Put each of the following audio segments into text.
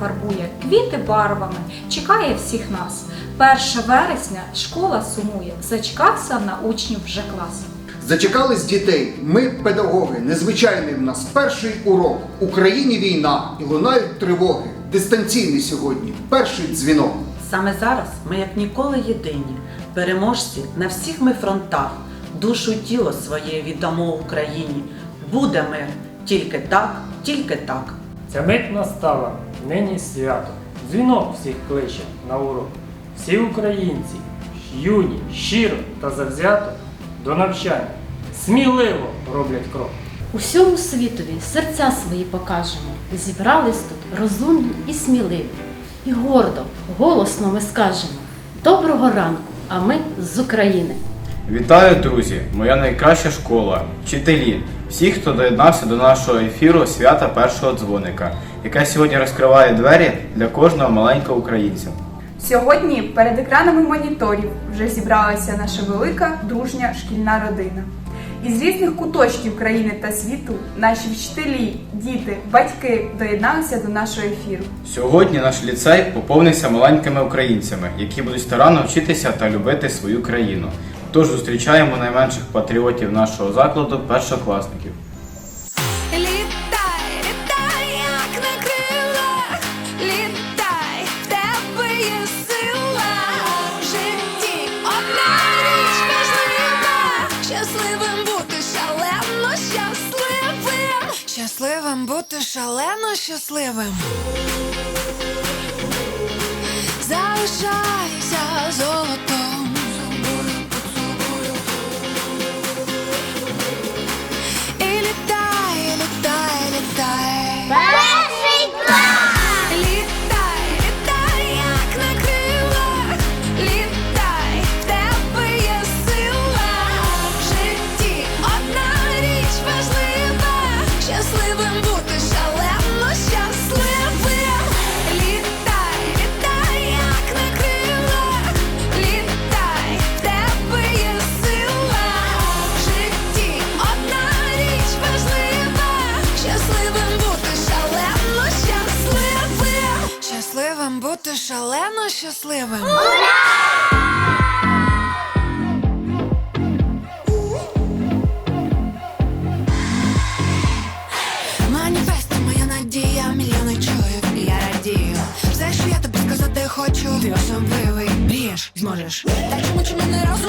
фарбує, квіти барвами, чекає всіх нас. 1 вересня школа сумує, зачекався на учнів вже клас. Зачекались дітей, ми, педагоги, незвичайний в нас перший урок. Україні війна і лунають тривоги. Дистанційний сьогодні, перший дзвінок. Саме зараз ми як ніколи єдині, переможці на всіх ми фронтах, душу тіло своє віддамо Україні. Буде мир, тільки так, тільки так. Ця мить настала, нині свято. Дзвінок всіх кличе на урок. Всі українці, юні, щиро та завзято до навчання, сміливо роблять крок. Усьому світові серця свої покажемо. Зібрались тут розумні і сміливі. І гордо, голосно ми скажемо Доброго ранку, а ми з України. Вітаю, друзі! Моя найкраща школа, вчителі, всі, хто доєднався до нашого ефіру свята першого дзвоника, яке сьогодні розкриває двері для кожного маленького українця. Сьогодні перед екранами моніторів вже зібралася наша велика дружня шкільна родина. Із різних куточків країни та світу наші вчителі, діти, батьки доєдналися до нашого ефіру. Сьогодні наш ліцей поповнився маленькими українцями, які будуть старанно вчитися та любити свою країну. Тож зустрічаємо найменших патріотів нашого закладу першокласників. Щасливим бути шалено щасливим. Залишайся золотом. І літай, літай, літай. Зможеш. Та чому чому не розумію?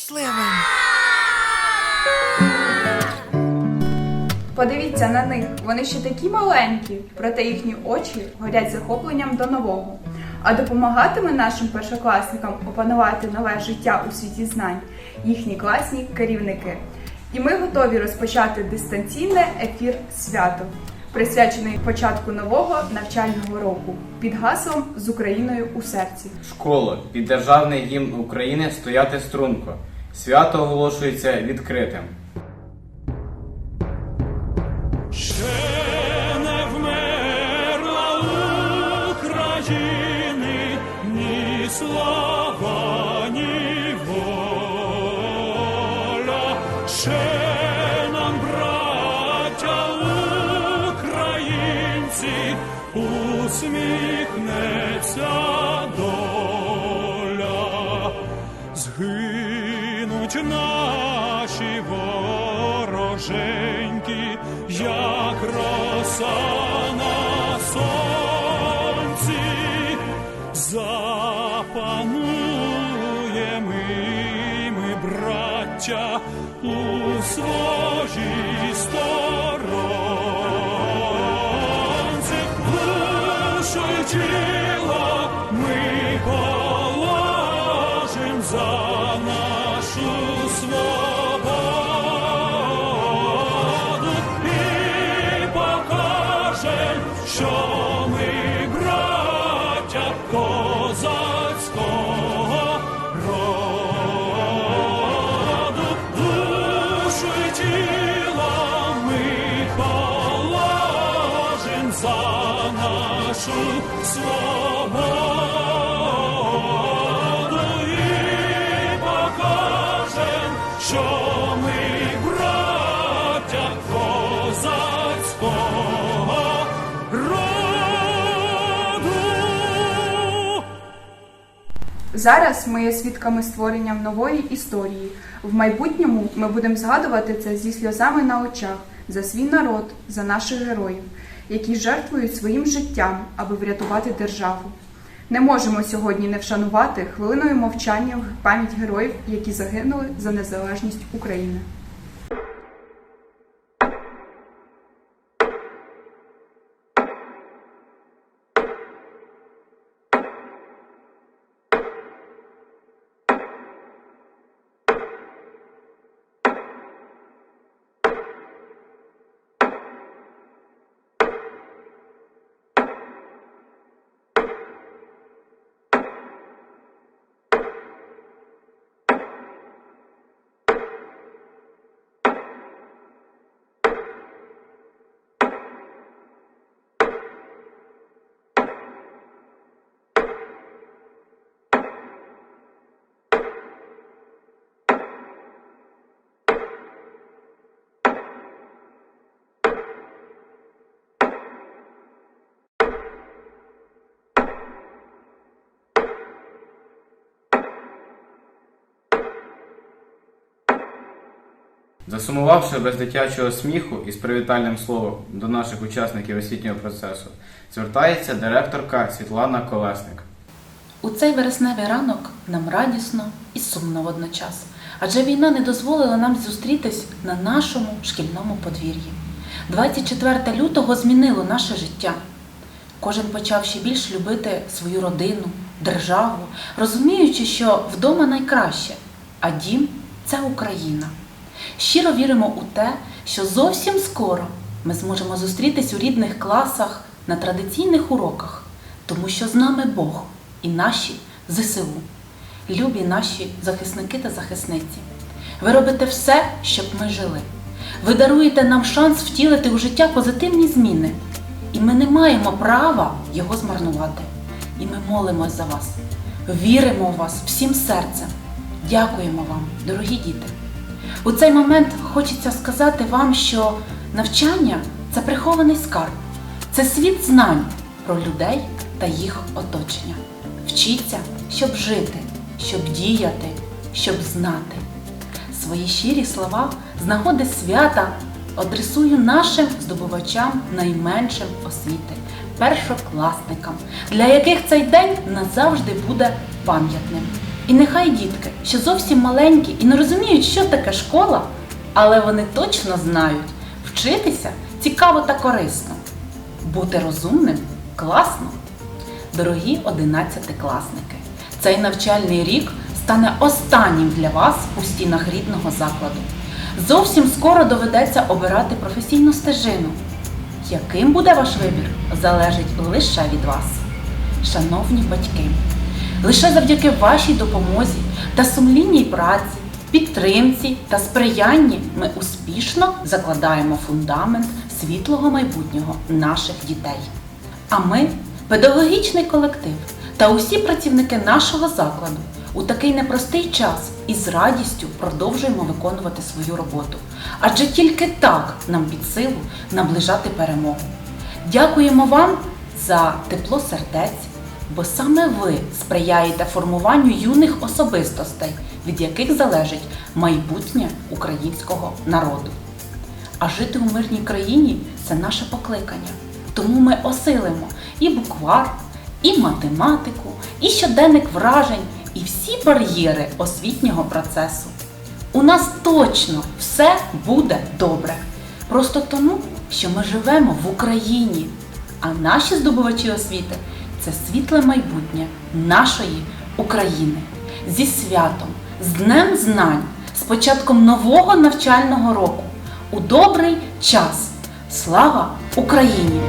Щасливим. Подивіться на них, вони ще такі маленькі, проте їхні очі горять захопленням до нового. А допомагатиме нашим першокласникам опанувати нове життя у світі знань їхні класні керівники. І ми готові розпочати дистанційне ефір свято, присвячений початку нового навчального року під гаслом з Україною у серці. Школа під державний гімн України стояти струнко. Свято оголошується відкритим. Наші вороженьки, як роса на сонці, запануєм життя у своїй сторонці, душу Зараз ми є свідками створення нової історії. В майбутньому ми будемо згадувати це зі сльозами на очах за свій народ, за наших героїв, які жертвують своїм життям, аби врятувати державу. Не можемо сьогодні не вшанувати хвилиною мовчання пам'ять героїв, які загинули за незалежність України. Засумувавши без дитячого сміху і з привітальним словом до наших учасників освітнього процесу, звертається директорка Світлана Колесник. У цей вересневий ранок нам радісно і сумно водночас, адже війна не дозволила нам зустрітись на нашому шкільному подвір'ї. 24 лютого змінило наше життя. Кожен почав ще більш любити свою родину, державу, розуміючи, що вдома найкраще, а дім це Україна. Щиро віримо у те, що зовсім скоро ми зможемо зустрітись у рідних класах на традиційних уроках, тому що з нами Бог і наші ЗСУ, любі наші захисники та захисниці. Ви робите все, щоб ми жили. Ви даруєте нам шанс втілити у життя позитивні зміни, і ми не маємо права його змарнувати. І ми молимось за вас, віримо у вас всім серцем. Дякуємо вам, дорогі діти. У цей момент хочеться сказати вам, що навчання це прихований скарб, це світ знань про людей та їх оточення. Вчіться, щоб жити, щоб діяти, щоб знати. Свої щирі слова з нагоди свята адресую нашим здобувачам найменшим освіти, першокласникам, для яких цей день назавжди буде пам'ятним. І нехай дітки, що зовсім маленькі і не розуміють, що таке школа, але вони точно знають, вчитися цікаво та корисно. Бути розумним класно. Дорогі одинадцятикласники, цей навчальний рік стане останнім для вас у стінах рідного закладу. Зовсім скоро доведеться обирати професійну стежину. Яким буде ваш вибір, залежить лише від вас. Шановні батьки, лише завдяки вашій допомозі та сумлінній праці, підтримці та сприянні ми успішно закладаємо фундамент світлого майбутнього наших дітей. А ми, педагогічний колектив та усі працівники нашого закладу, у такий непростий час із радістю продовжуємо виконувати свою роботу. Адже тільки так нам під силу наближати перемогу. Дякуємо вам за тепло сердець, бо саме ви сприяєте формуванню юних особистостей, від яких залежить майбутнє українського народу. А жити у мирній країні це наше покликання. Тому ми осилимо і буквар, і математику, і щоденник вражень, і всі бар'єри освітнього процесу. У нас точно все буде добре. Просто тому, що ми живемо в Україні, а наші здобувачі освіти це світле майбутнє нашої України. Зі святом, з Днем Знань, з початком нового навчального року. У добрий час. Слава Україні!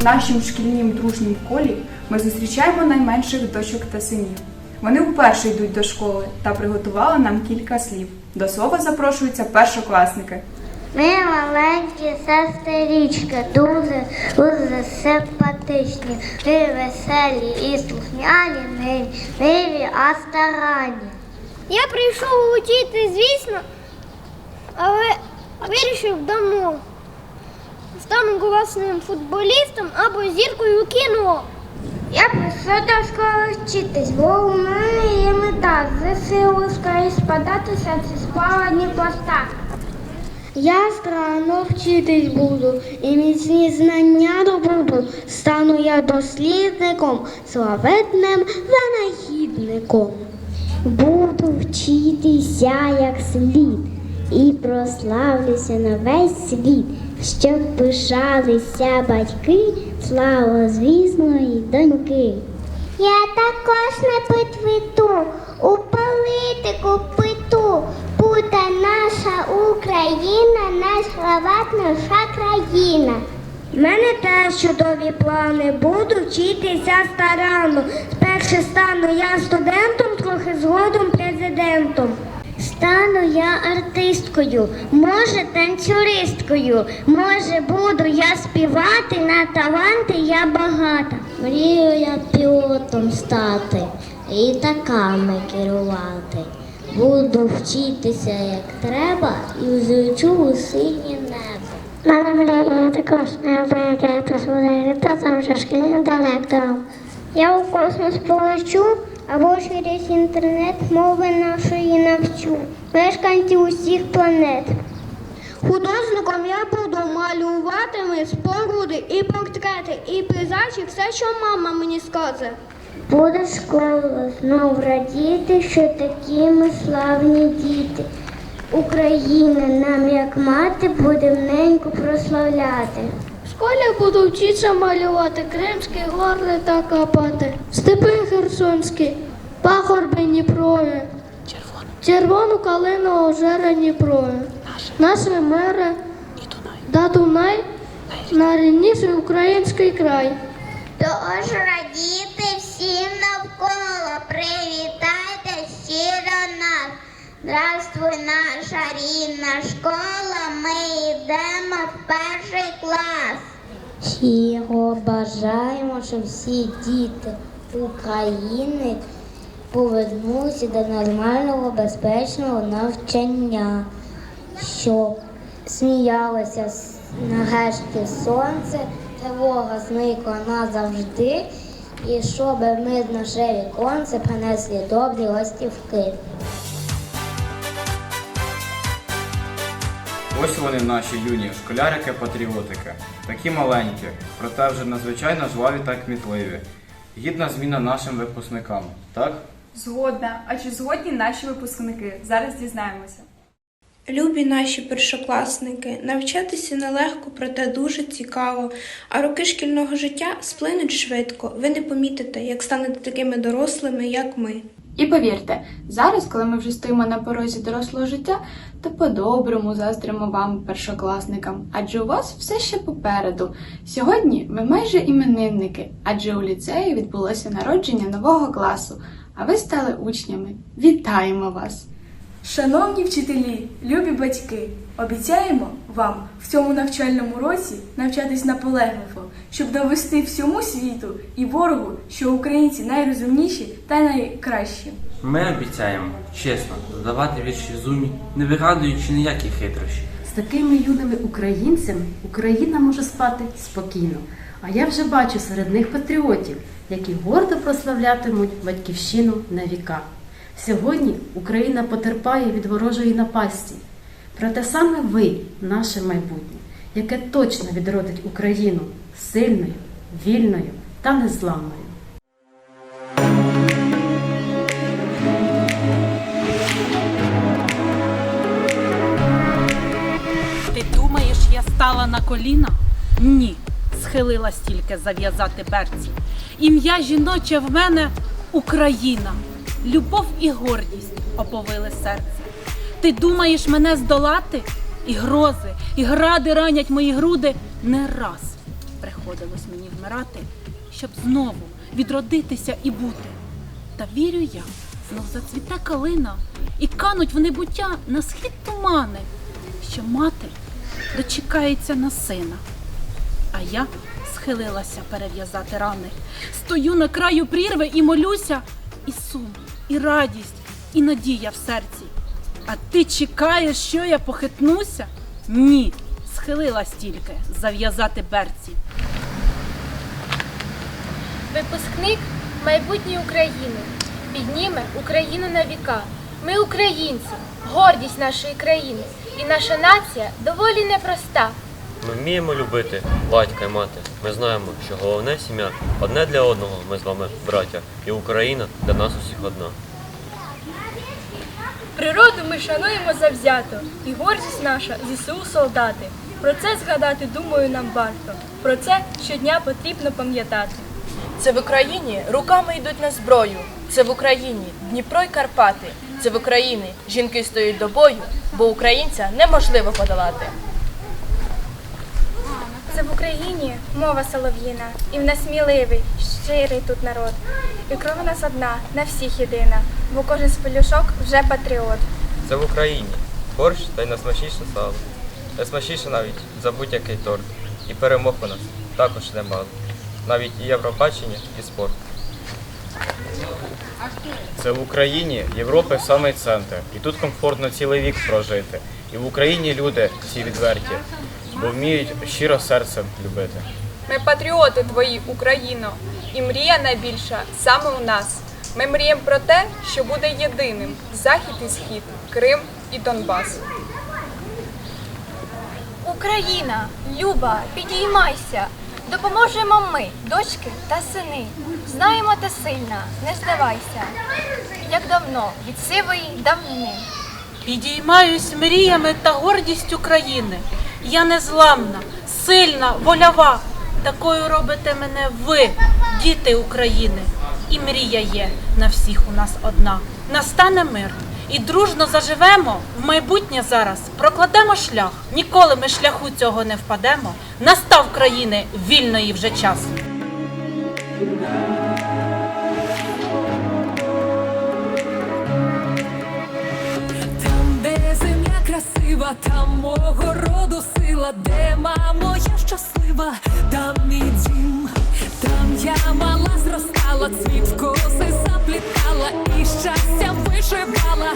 В нашому шкільнім дружнім колі ми зустрічаємо найменших дочок та синів. Вони вперше йдуть до школи та приготували нам кілька слів. До слова запрошуються першокласники. Ми маленькі сестрички, дуже дуже симпатичні. Ми веселі і слухняні, ми милі, а старанні. Я прийшов учити, звісно, але вирішив давно. Стану класним футболістом або зіркою кіно. Я прийшов до школи вчитись, бо у мене є мета ЗСУ скоріше податися зі складні поста. Я старанно вчитись буду і міцні знання добуду. Стану я дослідником, славетним винахідником. Буду вчитися як слід і прославлюся на весь світ, щоб пишалися батьки славозвісної доньки. Я також не підведу, у політику питу. Буде наша Україна, наш наша країна. У мене теж чудові плани. Буду вчитися старанно. Спершу стану я студентом, трохи згодом президентом. Стану я артисткою, може танцюристкою, може буду я співати, на таланти я багата. Мрію я пілотом стати і літаками керувати. Буду вчитися як треба і взлечу у синє небо. Мене мрія також не обрекати своє та там вже шкільним директором. Я у космос полечу або через інтернет мови нашої навчу. Мешканці усіх планет. Художником я буду малюватиме споруди і портрети, і пейзажі, все, що мама мені скаже. Буде школа знов радіти, що такі ми славні діти. Україна нам, як мати, буде неньку прославляти. В школі буду вчитися малювати Кримські гори та Карпати, степи Херсонські, пахорби Дніпрові, червону калину ожера Дніпрові, наші мери да Дунай, найрідніший український край. Тож радіти всім навколо, привітайте щиро нас. Здравствуй, наша рідна школа, ми йдемо в перший клас. Щиро бажаємо, щоб всі діти України повернулися до нормального, безпечного навчання, щоб сміялося нарешті сонце, тривога зникла назавжди, і щоб ми з наше віконце принесли добрі ластівки. Ось вони наші юні школярики-патріотики, такі маленькі, проте вже надзвичайно жваві та кмітливі. Гідна зміна нашим випускникам, так? Згодна. А чи згодні наші випускники? Зараз дізнаємося. Любі наші першокласники, навчатися нелегко, проте дуже цікаво. А роки шкільного життя сплинуть швидко. Ви не помітите, як станете такими дорослими, як ми. І повірте, зараз, коли ми вже стоїмо на порозі дорослого життя, то по-доброму заздримо вам, першокласникам, адже у вас все ще попереду. Сьогодні ви майже іменинники, адже у ліцеї відбулося народження нового класу, а ви стали учнями. Вітаємо вас! Шановні вчителі, любі батьки, обіцяємо вам в цьому навчальному році навчатись наполегливо, щоб довести всьому світу і ворогу, що українці найрозумніші та найкращі. Ми обіцяємо чесно здавати вірші зумі, не вигадуючи ніякі хитрощі. З такими юними українцями Україна може спати спокійно. А я вже бачу серед них патріотів, які гордо прославлятимуть батьківщину на віка. Сьогодні Україна потерпає від ворожої напасті. Проте саме ви, наше майбутнє, яке точно відродить Україну сильною, вільною та незламною. Ти думаєш, я стала на коліна? Ні, схилилась тільки зав'язати берці. Ім'я жіноче в мене Україна. Любов і гордість оповили серце. Ти думаєш мене здолати? І грози, і гради ранять мої груди. Не раз приходилось мені вмирати, щоб знову відродитися і бути. Та вірю я, знов зацвіте калина, і кануть в небуття на схід тумани, що мати дочекається на сина. А я схилилася перев'язати рани. Стою на краю прірви і молюся, і сум, і радість, і надія в серці. А ти чекаєш, що я похитнуся? Ні, схилилась тільки зав'язати берці. Випускник майбутньої України підніме Україну на віка. Ми українці, гордість нашої країни, і наша нація доволі непроста. Ми вміємо любити батька і мати. Ми знаємо, що головне сім'я одне для одного. Ми з вами браття, і Україна для нас усіх одна. Природу ми шануємо завзято, і гордість наша ЗСУ солдати. Про це згадати, думаю, нам варто. Про це щодня потрібно пам'ятати. Це в Україні руками йдуть на зброю. Це в Україні Дніпро й Карпати. Це в Україні жінки стоять до бою, бо українця неможливо подолати. Це в Україні мова солов'їна, і в нас сміливий, щирий тут народ. І кров у нас одна, на всіх єдина, бо кожен з полюшок вже патріот. Це в Україні. Борщ та й найсмачніше сало. Найсмачніше навіть за будь-який торт. І перемог у нас також немало. Навіть і Євробачення, і спорт. Це в Україні Європи самий центр. І тут комфортно цілий вік прожити. І в Україні люди всі відверті, бо вміють щиро серцем любити. Ми патріоти твої, Україно, і мрія найбільша саме у нас. Ми мріємо про те, що буде єдиним захід і схід, Крим і Донбас. Україна, Люба, підіймайся. Допоможемо ми, дочки та сини. Знаємо ти сильна, не здавайся. Як давно від сивої давнини. Підіймаюсь мріями та гордість України. Я незламна, сильна, вольова. Такою робите мене ви, діти України. І мрія є на всіх у нас одна. Настане мир. І дружно заживемо в майбутнє зараз. Прокладемо шлях. Ніколи ми шляху цього не впадемо. Настав країни вільної вже час. Там, де земля красива, там мого роду сила, де мамо, я щаслива, там мій дім, там я мала зростала, цвіт коси заплітала і щастя вишивала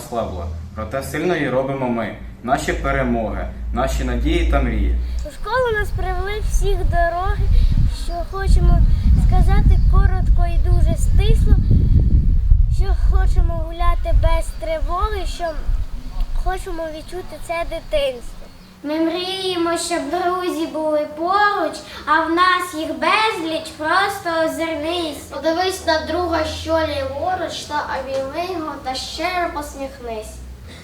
Ослабла. Проте сильною робимо ми, наші перемоги, наші надії та мрії. У школу нас привели всіх дороги, що хочемо сказати коротко і дуже стисло, що хочемо гуляти без тривоги, що хочемо відчути це дитинство. Ми мріємо, щоб друзі були поруч, а в нас їх безліч, просто озирнись. Подивись на друга, що ліворуч, та обійми його та щиро посміхнись.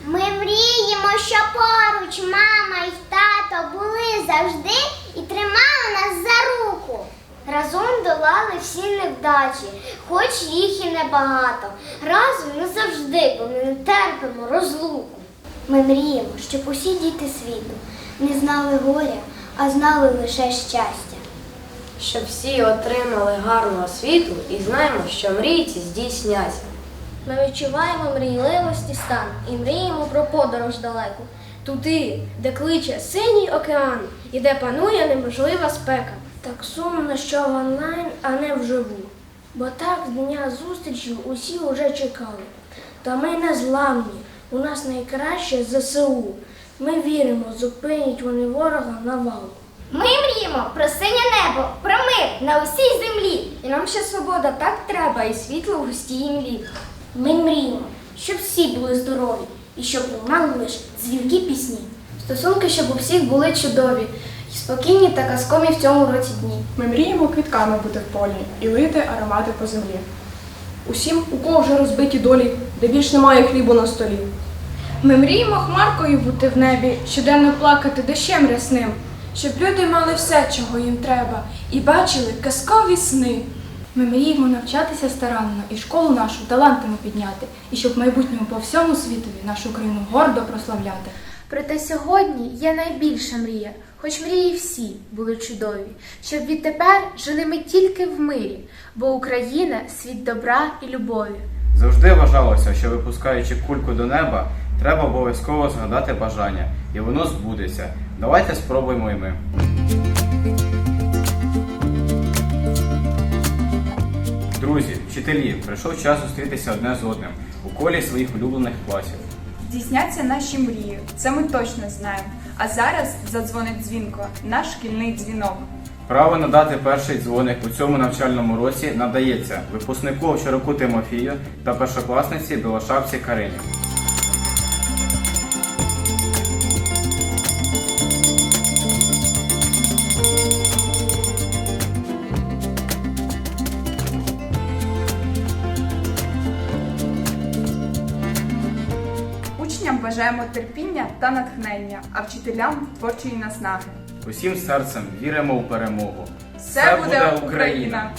Ми мріємо, що поруч мама і тато були завжди і тримали нас за руку. Разом долали всі невдачі, хоч їх і небагато. Разом назавжди, бо ми не терпимо розлуку. Ми мріємо, щоб усі діти світу не знали горя, а знали лише щастя. Щоб всі отримали гарну освіту і знаємо, що мрії ці здійсняться. Ми відчуваємо мрійливості стан і мріємо про подорож далеку. Туди, де кличе синій океан і де панує неможлива спека. Так сумно, що в онлайн, а не вживу. Бо так з дня зустрічі усі уже чекали. Та ми не зламні, у нас найкраще ЗСУ. Ми віримо, зупинять вони ворога навалу. Ми мріємо про синє небо, про мир на усій землі. І нам ще свобода так треба, і світло в густій імлі. Ми мріємо, щоб всі були здорові і щоб лунали лише дзвінки пісні. Стосунки, щоб у всіх були чудові, і спокійні та казкові в цьому році дні. Ми мріємо квітками бути в полі і лити аромати по землі. Усім, у кого вже розбиті долі, де більш немає хлібу на столі. Ми мріємо хмаркою бути в небі, щоденно плакати дощем рясним, щоб люди мали все, чого їм треба, і бачили казкові сни. Ми мріємо навчатися старанно і школу нашу талантами підняти, і щоб в майбутньому по всьому світові нашу країну гордо прославляти. Проте сьогодні є найбільша мрія, хоч мрії всі були чудові, щоб відтепер жили ми тільки в мирі, бо Україна світ добра і любові. Завжди вважалося, що випускаючи кульку до неба, треба обов'язково згадати бажання, і воно збудеться. Давайте спробуємо і ми. Друзі, вчителі, прийшов час зустрітися одне з одним у колі своїх улюблених класів. Здійсняться наші мрії, це ми точно знаємо. А зараз задзвонить дзвінко, наш шкільний дзвінок. Право надати перший дзвоник у цьому навчальному році надається випускнику Овчаруку Тимофію та першокласниці Білошапці Карині. Учням бажаємо терпіння та натхнення, а вчителям творчої наснаги. Усім серцем віримо у перемогу. Все буде Україна!